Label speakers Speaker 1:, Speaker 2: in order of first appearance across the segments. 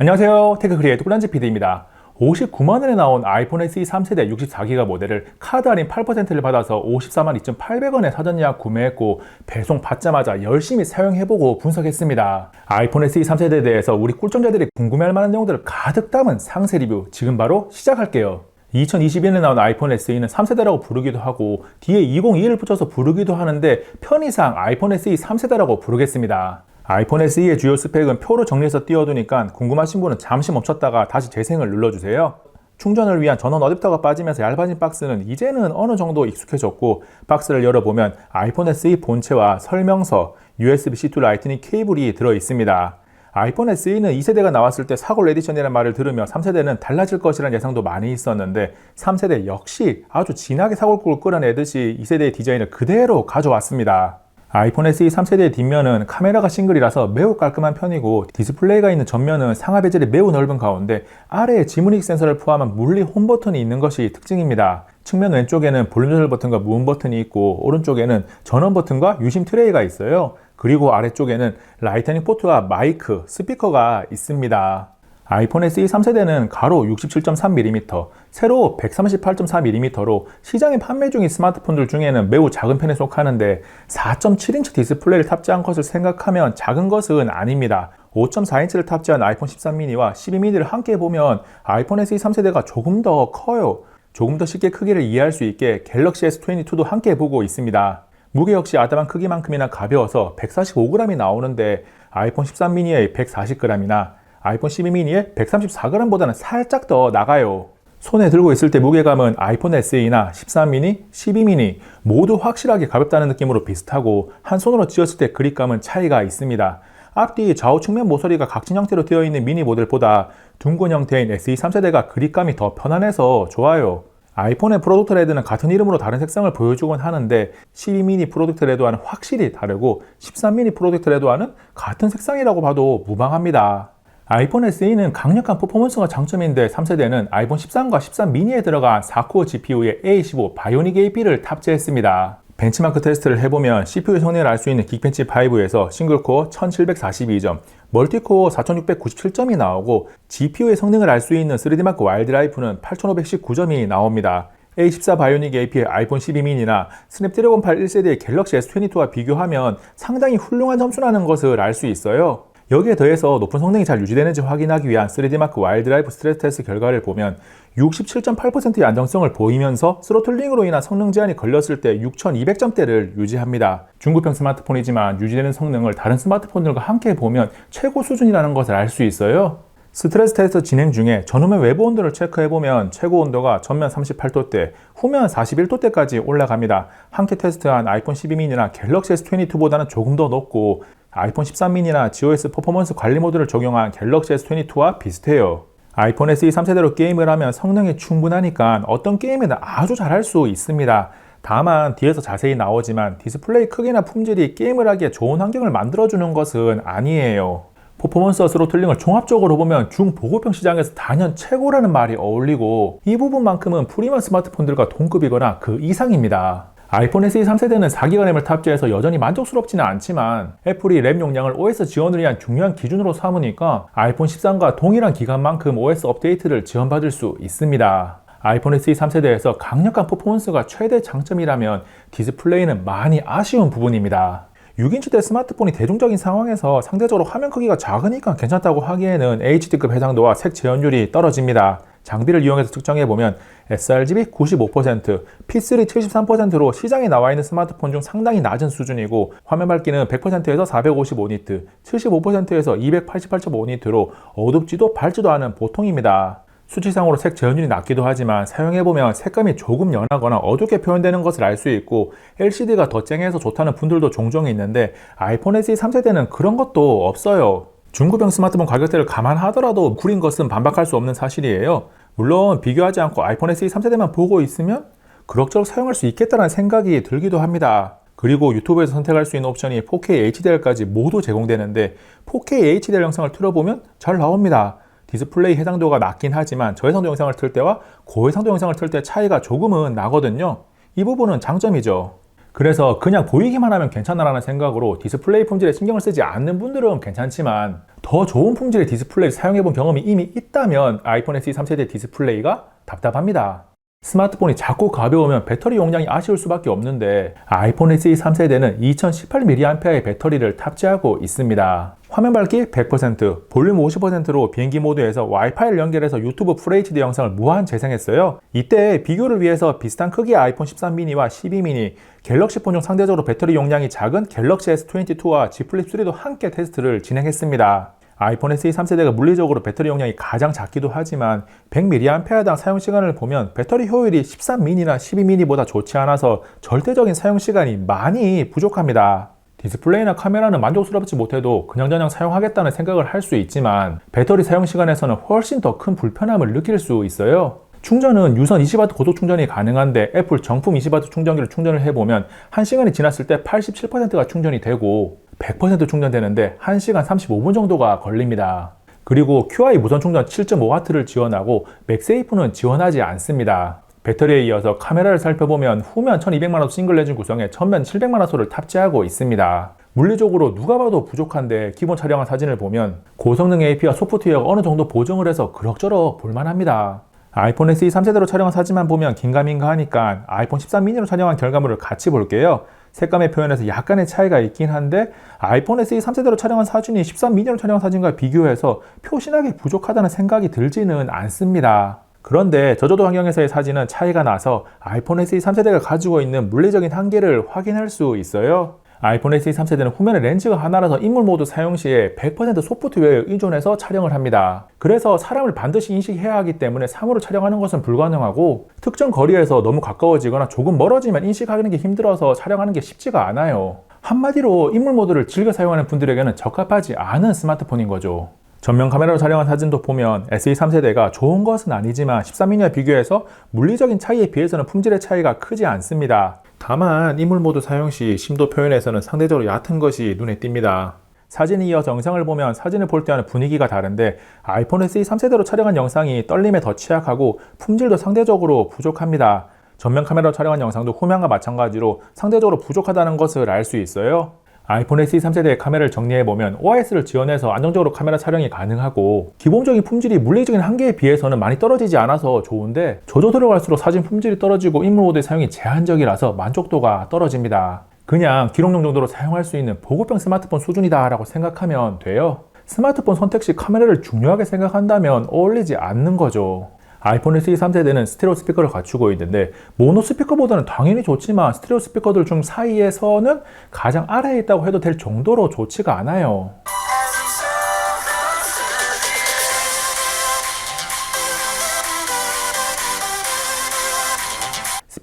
Speaker 1: 안녕하세요. 테크크리에이터 꿀란지 PD입니다. 59만 원에 나온 아이폰 SE 3세대 64기가 모델을 카드 할인 8%를 받아서 54만 2,800원에 사전 예약 구매했고 배송 받자마자 열심히 사용해보고 분석했습니다. 아이폰 SE 3세대에 대해서 우리 꿀점자들이 궁금해할 만한 내용들을 가득 담은 상세 리뷰 지금 바로 시작할게요. 2021년에 나온 아이폰 SE는 3세대라고 부르기도 하고 뒤에 2021을 붙여서 부르기도 하는데 편의상 아이폰 SE 3세대라고 부르겠습니다. 아이폰 SE의 주요 스펙은 표로 정리해서 띄워두니까 궁금하신 분은 잠시 멈췄다가 다시 재생을 눌러주세요. 충전을 위한 전원 어댑터가 빠지면서 얇아진 박스는 이제는 어느 정도 익숙해졌고 박스를 열어보면 아이폰 SE 본체와 설명서, USB-C to 라이트닝 케이블이 들어 있습니다. 아이폰 SE는 2세대가 나왔을 때 사골 에디션이라는 말을 들으며 3세대는 달라질 것이라는 예상도 많이 있었는데 3세대 역시 아주 진하게 사골국을 끌어내듯이 2세대의 디자인을 그대로 가져왔습니다. 아이폰 SE 3세대의 뒷면은 카메라가 싱글이라서 매우 깔끔한 편이고 디스플레이가 있는 전면은 상하 베젤이 매우 넓은 가운데 아래에 지문익 센서를 포함한 물리 홈 버튼이 있는 것이 특징입니다. 측면 왼쪽에는 볼륨 조절 버튼과 무음 버튼이 있고 오른쪽에는 전원 버튼과 유심 트레이가 있어요. 그리고 아래쪽에는 라이트닝 포트와 마이크, 스피커가 있습니다. 아이폰 SE 3세대는 가로 67.3mm, 세로 138.4mm로 시장에 판매 중인 스마트폰들 중에는 매우 작은 편에 속하는데 4.7인치 디스플레이를 탑재한 것을 생각하면 작은 것은 아닙니다. 5.4인치를 탑재한 아이폰 13 미니와 12 미니를 함께 보면 아이폰 SE 3세대가 조금 더 커요. 조금 더 쉽게 크기를 이해할 수 있게 갤럭시 S22도 함께 보고 있습니다. 무게 역시 아담한 크기만큼이나 가벼워서 145g이 나오는데 아이폰 13 미니의 140g이나 아이폰 12 미니의 134g보다는 살짝 더 나가요. 손에 들고 있을 때 무게감은 아이폰 SE나 13 미니, 12 미니 모두 확실하게 가볍다는 느낌으로 비슷하고 한 손으로 쥐었을 때 그립감은 차이가 있습니다. 앞뒤 좌우 측면 모서리가 각진 형태로 되어 있는 미니 모델보다 둥근 형태인 SE 3세대가 그립감이 더 편안해서 좋아요. 아이폰의 프로덕트 레드는 같은 이름으로 다른 색상을 보여주곤 하는데 12 미니 프로덕트 레드와는 확실히 다르고 13 미니 프로덕트 레드와는 같은 색상이라고 봐도 무방합니다. 아이폰 SE는 강력한 퍼포먼스가 장점인데 3세대는 아이폰 13과 13 미니에 들어간 4코어 GPU의 A15 바이오닉 AP를 탑재했습니다. 벤치마크 테스트를 해보면 CPU 성능을 알 수 있는 긱벤치 5에서 싱글코어 1742점, 멀티코어 4697점이 나오고 GPU의 성능을 알 수 있는 3D마크 와일드라이프는 8519점이 나옵니다. A14 바이오닉 AP의 아이폰 12 미니나 스냅드래곤 8 1세대의 갤럭시 S22와 비교하면 상당히 훌륭한 점수라는 것을 알 수 있어요. 여기에 더해서 높은 성능이 잘 유지되는지 확인하기 위한 3D마크 와일드라이프 스트레스 테스트 결과를 보면 67.8%의 안정성을 보이면서 스로틀링으로 인한 성능 제한이 걸렸을 때 6200점대를 유지합니다. 중고평 스마트폰이지만 유지되는 성능을 다른 스마트폰들과 함께 보면 최고 수준이라는 것을 알 수 있어요. 스트레스 테스트 진행 중에 전후면 외부 온도를 체크해보면 최고 온도가 전면 38도대, 후면 41도대까지 올라갑니다. 함께 테스트한 아이폰 12 미니나 갤럭시 S22보다는 조금 더 높고 아이폰 13 미니나 GOS 퍼포먼스 관리 모드를 적용한 갤럭시 S22와 비슷해요. 아이폰 SE 3세대로 게임을 하면 성능이 충분하니까 어떤 게임이나 아주 잘할 수 있습니다. 다만 뒤에서 자세히 나오지만 디스플레이 크기나 품질이 게임을 하기에 좋은 환경을 만들어주는 것은 아니에요. 퍼포먼스 스로틀링을 종합적으로 보면 중보급형 시장에서 단연 최고라는 말이 어울리고 이 부분만큼은 프리미엄 스마트폰들과 동급이거나 그 이상입니다. 아이폰 SE 3세대는 4기가 램을 탑재해서 여전히 만족스럽지는 않지만 애플이 램 용량을 OS 지원을 위한 중요한 기준으로 삼으니까 아이폰 13과 동일한 기간만큼 OS 업데이트를 지원받을 수 있습니다. 아이폰 SE 3세대에서 강력한 퍼포먼스가 최대 장점이라면 디스플레이는 많이 아쉬운 부분입니다. 6인치대 스마트폰이 대중적인 상황에서 상대적으로 화면 크기가 작으니까 괜찮다고 하기에는 HD급 해상도와 색 재현율이 떨어집니다. 장비를 이용해서 측정해보면 sRGB 95%, P3 73%로 시장에 나와 있는 스마트폰 중 상당히 낮은 수준이고 화면 밝기는 100%에서 455니트, 75%에서 288.5니트로 어둡지도 밝지도 않은 보통입니다. 수치상으로 색 재현율이 낮기도 하지만 사용해보면 색감이 조금 연하거나 어둡게 표현되는 것을 알 수 있고 LCD가 더 쨍해서 좋다는 분들도 종종 있는데 아이폰 SE 3세대는 그런 것도 없어요. 중고병 스마트폰 가격대를 감안하더라도 구린 것은 반박할 수 없는 사실이에요. 물론 비교하지 않고 아이폰 SE 3세대만 보고 있으면 그럭저럭 사용할 수 있겠다는 생각이 들기도 합니다. 그리고 유튜브에서 선택할 수 있는 옵션이 4K HDR까지 모두 제공되는데 4K HDR 영상을 틀어보면 잘 나옵니다. 디스플레이 해상도가 낮긴 하지만 저해상도 영상을 틀 때와 고해상도 영상을 틀 때 차이가 조금은 나거든요. 이 부분은 장점이죠. 그래서 그냥 보이기만 하면 괜찮아라는 생각으로 디스플레이 품질에 신경을 쓰지 않는 분들은 괜찮지만 더 좋은 품질의 디스플레이를 사용해본 경험이 이미 있다면 아이폰 SE 3세대 디스플레이가 답답합니다. 스마트폰이 작고 가벼우면 배터리 용량이 아쉬울 수밖에 없는데 아이폰 SE 3세대는 2018mAh의 배터리를 탑재하고 있습니다. 화면 밝기 100%, 볼륨 50%로 비행기 모드에서 와이파이를 연결해서 유튜브 FHD 영상을 무한 재생했어요. 이때 비교를 위해서 비슷한 크기의 아이폰 13 미니와 12 미니, 갤럭시 폰중 상대적으로 배터리 용량이 작은 갤럭시 S22와 G 플립 3도 함께 테스트를 진행했습니다. 아이폰 SE 3세대가 물리적으로 배터리 용량이 가장 작기도 하지만 100mAh당 사용 시간을 보면 배터리 효율이 13 미니나 12 미니보다 좋지 않아서 절대적인 사용 시간이 많이 부족합니다. 디스플레이나 카메라는 만족스럽지 못해도 그냥저냥 사용하겠다는 생각을 할 수 있지만 배터리 사용 시간에서는 훨씬 더 큰 불편함을 느낄 수 있어요. 충전은 유선 20W 고속 충전이 가능한데 애플 정품 20W 충전기를 충전을 해보면 1시간이 지났을 때 87%가 충전이 되고 100% 충전되는데 1시간 35분 정도가 걸립니다. 그리고 QI 무선 충전 7.5W를 지원하고 맥세이프는 지원하지 않습니다. 배터리에 이어서 카메라를 살펴보면 후면 1200만원 싱글 레진 구성에 전면 700만원 소를 탑재하고 있습니다. 물리적으로 누가 봐도 부족한데 기본 촬영한 사진을 보면 고성능 AP와 소프트웨어가 어느 정도 보정을 해서 그럭저럭 볼만합니다. 아이폰 SE 3세대로 촬영한 사진만 보면 긴가민가 하니까 아이폰 13 미니로 촬영한 결과물을 같이 볼게요. 색감의 표현에서 약간의 차이가 있긴 한데 아이폰 SE 3세대로 촬영한 사진이 13 미니로 촬영한 사진과 비교해서 표신하게 부족하다는 생각이 들지는 않습니다. 그런데 저조도 환경에서의 사진은 차이가 나서 아이폰 SE 3세대가 가지고 있는 물리적인 한계를 확인할 수 있어요. 아이폰 SE 3세대는 후면에 렌즈가 하나라서 인물 모드 사용 시에 100% 소프트웨어에 의존해서 촬영을 합니다. 그래서 사람을 반드시 인식해야 하기 때문에 3으로 촬영하는 것은 불가능하고 특정 거리에서 너무 가까워지거나 조금 멀어지면 인식하는 게 힘들어서 촬영하는 게 쉽지가 않아요. 한마디로 인물 모드를 즐겨 사용하는 분들에게는 적합하지 않은 스마트폰인 거죠. 전면 카메라로 촬영한 사진도 보면 SE 3세대가 좋은 것은 아니지만 13미니와 비교해서 물리적인 차이에 비해서는 품질의 차이가 크지 않습니다. 다만 인물 모드 사용 시 심도 표현에서는 상대적으로 얕은 것이 눈에 띕니다. 사진이 이어서 영상을 보면 사진을 볼 때와는 분위기가 다른데 아이폰 SE 3세대로 촬영한 영상이 떨림에 더 취약하고 품질도 상대적으로 부족합니다. 전면 카메라로 촬영한 영상도 후면과 마찬가지로 상대적으로 부족하다는 것을 알 수 있어요. 아이폰 SE 3세대의 카메라를 정리해보면 OIS를 지원해서 안정적으로 카메라 촬영이 가능하고 기본적인 품질이 물리적인 한계에 비해서는 많이 떨어지지 않아서 좋은데 저조 들어갈수록 사진 품질이 떨어지고 인물 모드의 사용이 제한적이라서 만족도가 떨어집니다. 그냥 기록용 정도로 사용할 수 있는 보급형 스마트폰 수준이다 라고 생각하면 돼요. 스마트폰 선택 시 카메라를 중요하게 생각한다면 어울리지 않는 거죠. 아이폰 SE 3세대는 스테레오 스피커를 갖추고 있는데 모노 스피커보다는 당연히 좋지만 스테레오 스피커들 중 사이에서는 가장 아래에 있다고 해도 될 정도로 좋지가 않아요.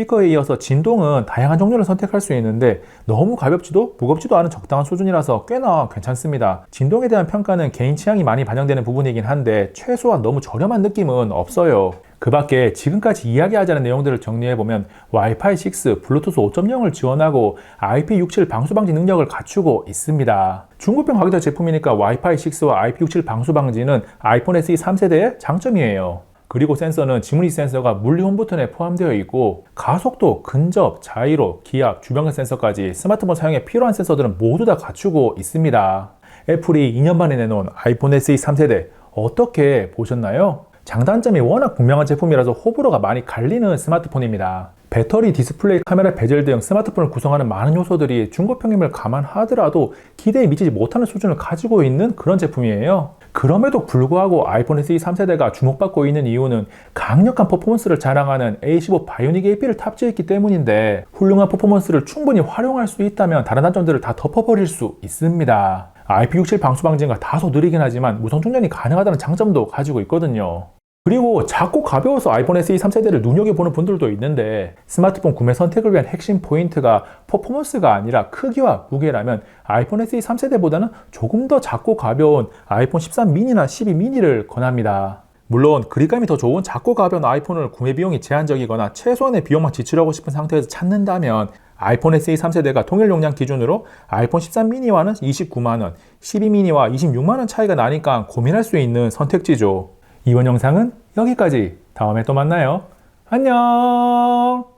Speaker 1: 스피커에 이어서 진동은 다양한 종류를 선택할 수 있는데 너무 가볍지도 무겁지도 않은 적당한 수준이라서 꽤나 괜찮습니다. 진동에 대한 평가는 개인 취향이 많이 반영되는 부분이긴 한데 최소한 너무 저렴한 느낌은 없어요. 그 밖에 지금까지 이야기하지 않은 내용들을 정리해보면 와이파이 6, 블루투스 5.0을 지원하고 IP67 방수 방지 능력을 갖추고 있습니다. 중고평 가격대 제품이니까 와이파이 6와 IP67 방수 방지는 아이폰 SE 3세대의 장점이에요. 그리고 센서는 지문이 센서가 물리 홈 버튼에 포함되어 있고 가속도, 근접, 자이로, 기압, 주변각 센서까지 스마트폰 사용에 필요한 센서들은 모두 다 갖추고 있습니다. 애플이 2년 만에 내놓은 아이폰 SE 3세대 어떻게 보셨나요? 장단점이 워낙 분명한 제품이라서 호불호가 많이 갈리는 스마트폰입니다. 배터리, 디스플레이, 카메라, 베젤 등 스마트폰을 구성하는 많은 요소들이 중고평임을 감안하더라도 기대에 미치지 못하는 수준을 가지고 있는 그런 제품이에요. 그럼에도 불구하고 아이폰 SE 3세대가 주목받고 있는 이유는 강력한 퍼포먼스를 자랑하는 A15 바이오닉 AP를 탑재했기 때문인데 훌륭한 퍼포먼스를 충분히 활용할 수 있다면 다른 단점들을 다 덮어버릴 수 있습니다. IP67 방수 방지가 다소 느리긴 하지만 무선 충전이 가능하다는 장점도 가지고 있거든요. 그리고 작고 가벼워서 아이폰 SE 3세대를 눈여겨보는 분들도 있는데 스마트폰 구매 선택을 위한 핵심 포인트가 퍼포먼스가 아니라 크기와 무게라면 아이폰 SE 3세대보다는 조금 더 작고 가벼운 아이폰 13 미니나 12 미니를 권합니다. 물론 그립감이 더 좋은 작고 가벼운 아이폰을 구매 비용이 제한적이거나 최소한의 비용만 지출하고 싶은 상태에서 찾는다면 아이폰 SE 3세대가 통일 용량 기준으로 아이폰 13 미니와는 29만원, 12 미니와 26만원 차이가 나니까 고민할 수 있는 선택지죠. 이번 영상은 여기까지. 다음에 또 만나요. 안녕!